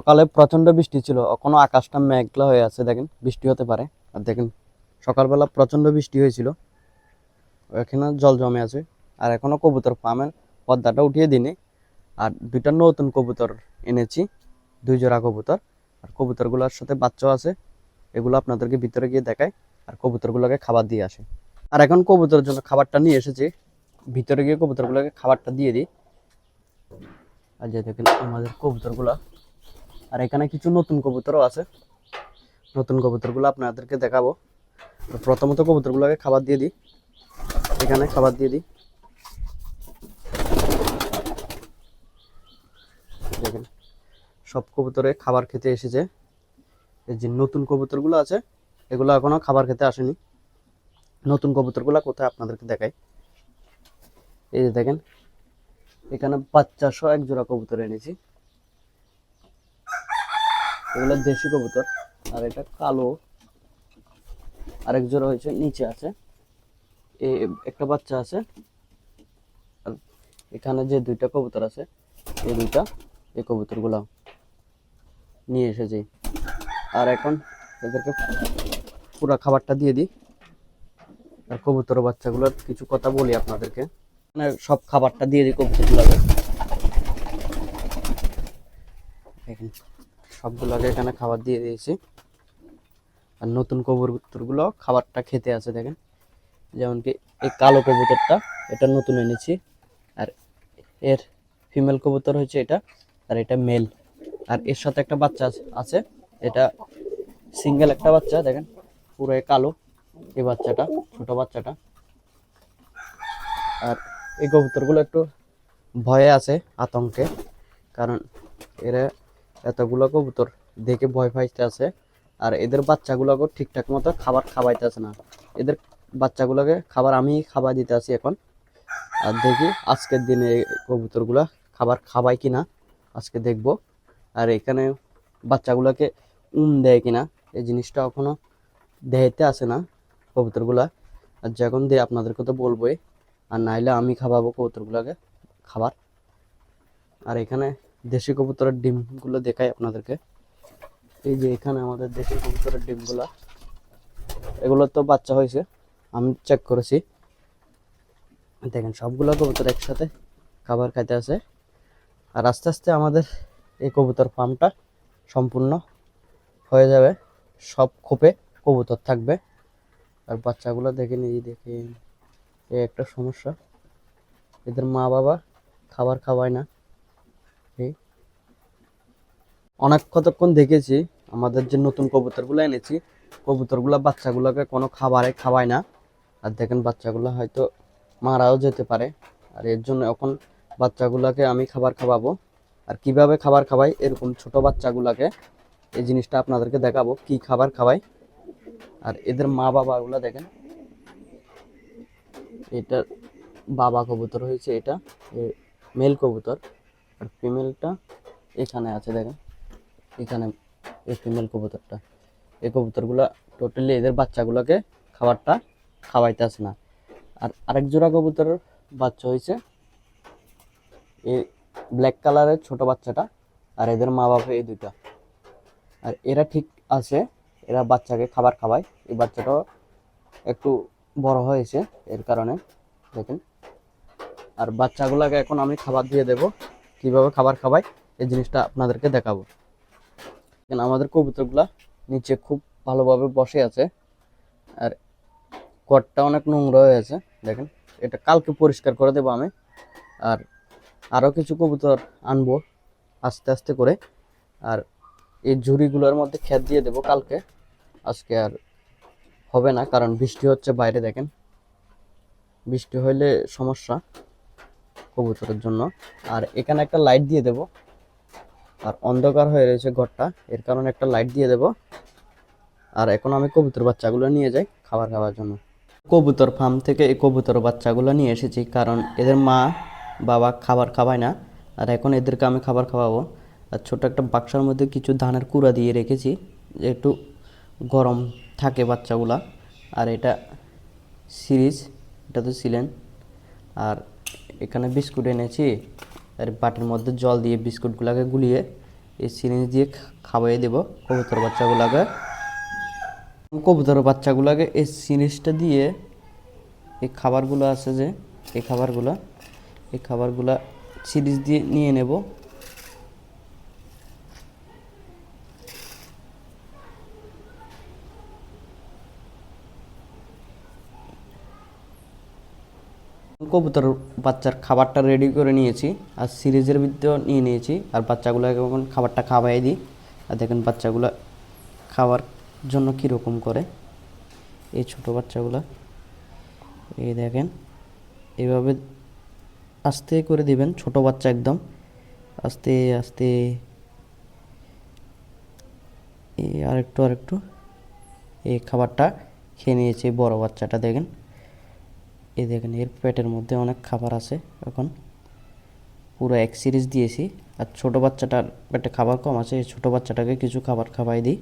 সকালে প্রচণ্ড বৃষ্টি ছিল। এখনও আকাশটা মেঘলা হয়ে আছে, দেখেন, বৃষ্টি হতে পারে। আর দেখেন, সকালবেলা প্রচণ্ড বৃষ্টি হয়েছিল। এখানে জল জমে আছে। আর এখনও কবুতর ফার্মের পর্দাটা উঠিয়ে দিনে আর দুইটা নতুন কবুতর এনেছি, দুই জোড়া কবুতর। আর কবুতরগুলোর সাথে বাচ্চাও আছে। এগুলো আপনাদেরকে ভিতরে গিয়ে দেখায় আর কবুতরগুলোকে খাবার দিয়ে আসে। আর এখন কবুতরের জন্য খাবারটা নিয়ে এসেছি। ভিতরে গিয়ে কবুতরগুলোকে খাবারটা দিয়ে দিই। আর যে দেখেন, আমাদের কবুতরগুলা আর এখানে কিছু নতুন কবুতরও আছে। নতুন কবুতরগুলো আপনাদেরকে দেখাবো। প্রথমত কবুতরগুলোকে খাবার দিয়ে দিই। এখানে খাবার দিয়ে দিই। দেখেন, সব কবুতরে খাবার খেতে এসেছে। এই যে নতুন কবুতরগুলো আছে, এগুলো এখনও খাবার খেতে আসেনি। নতুন কবুতরগুলো কোথায় আপনাদেরকে দেখাই। এই যে দেখেন, এখানে বাচ্চা সহ এক জোড়া কবুতর এনেছি। এগুলো দেশি কবুতর, আর এটা কালো। আরেক জোড়া হয়েছে, নিচে আছে। এ, একটা বাচ্চা আছে। আর এখানে যে দুইটা কবুতর আছে, এই দুইটা এই কবুতরগুলো নিয়ে এসেছি। আর এখন এদেরকে পুরো খাবারটা দিয়ে দিই। আর কবুতর বাচ্চাগুলোর কিছু কথা বলি আপনাদেরকে। মানে সব খাবারটা দিয়ে দিই কবুতরগুলোকে। দেখেন। সবগুলোকে এখানে খাবার দিয়ে দিয়েছি। আর নতুন কবুতরগুলো খাবারটা খেতে আছে দেখেন। যেমন কি এই কালো কবুতরটা, এটা নতুন এনেছি। আর এর ফিমেল কবুতর হচ্ছে এটা, আর এটা মেল আর এর সাথে একটা বাচ্চা আছে- এটা সিঙ্গেল একটা বাচ্চা, দেখেন। পুরো কালো, এই বাচ্চাটা, ছোট বাচ্চাটা। আর এই কবুতরগুলো একটু ভয়ে আছে, আতঙ্কে। কারণ এরা এতগুলো কবুতর দেখে ভয় পাইতে আছে। আর এদের বাচ্চাগুলোকে ঠিকঠাক মতো খাবার খাওয়াইতেছে না। এদের বাচ্চাগুলোকে খাবার আমি খাবার দিতে আছি এখন। আর দেখি আজকের দিনে কবুতরগুলা খাবার খাওয়াই কিনা। আজকে দেখব। আর এখানে বাচ্চাগুলোকে উম দেয় কিনা, এই জিনিসটা এখনও দেখাইতে আসে না কবুতরগুলা। আর যখন দিয়ে আপনাদেরকে তো বলবোই। আর নাইলে আমি খাওয়াবো কবুতরগুলোকে খাবার। আর এখানে দেশি কবুতরের ডিমগুলো দেখাই আপনাদেরকে। এই যে এখানে আমাদের দেশি কবুতরের ডিমগুলো। এগুলো তো বাচ্চা হয়েছে, আমি চেক করেছি। দেখেন, সবগুলো কবুতর একসাথে খাবার খাইতে আছে। আর আস্তে আস্তে আমাদের এই কবুতর ফার্মটা সম্পূর্ণ হয়ে যাবে। সব খোপে কবুতর থাকবে। আর বাচ্চাগুলো দেখে নিয়ে দেখে এই একটা সমস্যা। এদের মা বাবা খাবার খাওয়ায় না এই অনেক কতক্ষণ দেখেছি, আমাদের যে নতুন কবুতরগুলো এনেছি, কবুতরগুলো বাচ্চাগুলোকে কোনো খাবারে খাওয়ায় না। আর দেখেন বাচ্চাগুলো হয়তো মারাও যেতে পারে। আর এর জন্য এখন বাচ্চাগুলোকে আমি খাবার খাওয়াবো। আর কীভাবে খাবার খাওয়াই, এরকম ছোট বাচ্চাগুলোকে এই জিনিসটা আপনাদেরকে দেখাবো, কি খাবার খাওয়াই। আর এদের মা বাবাগুলো দেখেন, এটা বাবা কবুতর হয়েছে, এটা মেল কবুতর। আর ফিমেলটা এখানে আছে, দেখেন। এখানে এই ফিমেল কবুতরটা। এই কবুতরগুলো টোটালি এদের বাচ্চাগুলোকে খাবারটা খাওয়াইতে আসে না। আর আরেক জোড়া কবুতরের বাচ্চা হয়েছে এই ব্ল্যাক কালারের ছোট বাচ্চাটা আর এদের মা বাবা এই দুইটা। আর এরা ঠিক আছে, এরা বাচ্চাকে খাবার খাওয়ায়। এই বাচ্চাটাও একটু বড় হয়েছে, এর কারণে দেখেন। আর বাচ্চাগুলোকে এখন আমি খাবার দিয়ে দেব, কীভাবে খাবার খাওয়াই এই জিনিসটা আপনাদেরকে দেখাবো। দেখেন আমাদের কবুতরগুলা নিচে খুব ভালোভাবে বসে আছে। আর কটটা অনেক নোংরা হয়ে আছে, দেখেন। এটা কালকে পরিষ্কার করে দেবো আমি। আর আরও কিছু কবুতর আনব আস্তে আস্তে করে। আর এই ঝুড়িগুলোর মধ্যে খেত দিয়ে দেবো কালকে। আজকে আর হবে না, কারণ বৃষ্টি হচ্ছে বাইরে, দেখেন। বৃষ্টি হইলে সমস্যা কবুতরের জন্য। আর এখানে একটা লাইট দিয়ে দেব। আর অন্ধকার হয়ে রয়েছে ঘরটা। এর কারণে একটা লাইট দিয়ে দেব। আর এখন আমি কবুতর বাচ্চাগুলো নিয়ে যাই খাবার খাওয়ার জন্য। কবুতর ফার্ম থেকে এই কবুতর বাচ্চাগুলো নিয়ে এসেছি কারণ এদের মা, বাবা খাবার খাওয়ায় না। আর এখন এদেরকে আমি খাবার খাওয়াবো। আর ছোট একটা বাক্সার মধ্যে কিছু ধানের কুড়া দিয়ে রেখেছি একটু গরম থাকে বাচ্চাগুলা। আর এটা সিরিজ, এটা তো ছিলেন আর এখানে বিস্কুট এনেছি। আর বাটির মধ্যে জল দিয়ে বিস্কুটগুলোকে গুলিয়ে এই সিরিঞ্জ দিয়ে খাওয়াই দেব কবুতর বাচ্চাগুলোকে। কবুতর বাচ্চাগুলোকে এই সিরিঞ্জটা দিয়ে এই খাবারগুলো আছে যে, এই খাবারগুলো এই খাবারগুলো সিরিজ দিয়ে নিয়ে নেব। কবুতর বাচ্চার খাবারটা রেডি করে নিয়েছি। আর সিরিজের ভিতরেও নিয়ে নিয়েছি। আর বাচ্চাগুলোকে এখন খাবারটা খাওয়াই দিই। আর দেখেন বাচ্চাগুলো খাওয়ার জন্য কীরকম করে। এই ছোট বাচ্চাগুলো, এই দেখেন এইভাবে আস্তে করে দিবেন, ছোট বাচ্চা একদম। আস্তে আস্তে, এই আরেকটু আরেকটু। এই খাবারটা খেয়ে নিয়েছে বড় বাচ্চাটা দেখেন। এই দেখেন, এর পেটের মধ্যে অনেক খাবার আছে এখন। পুরো এক সিরিজ দিয়েছি। আর ছোট বাচ্চাটার পেটে খাবার কম আছে, এই ছোটো বাচ্চাটাকে কিছু খাবার খাওয়াই দিই।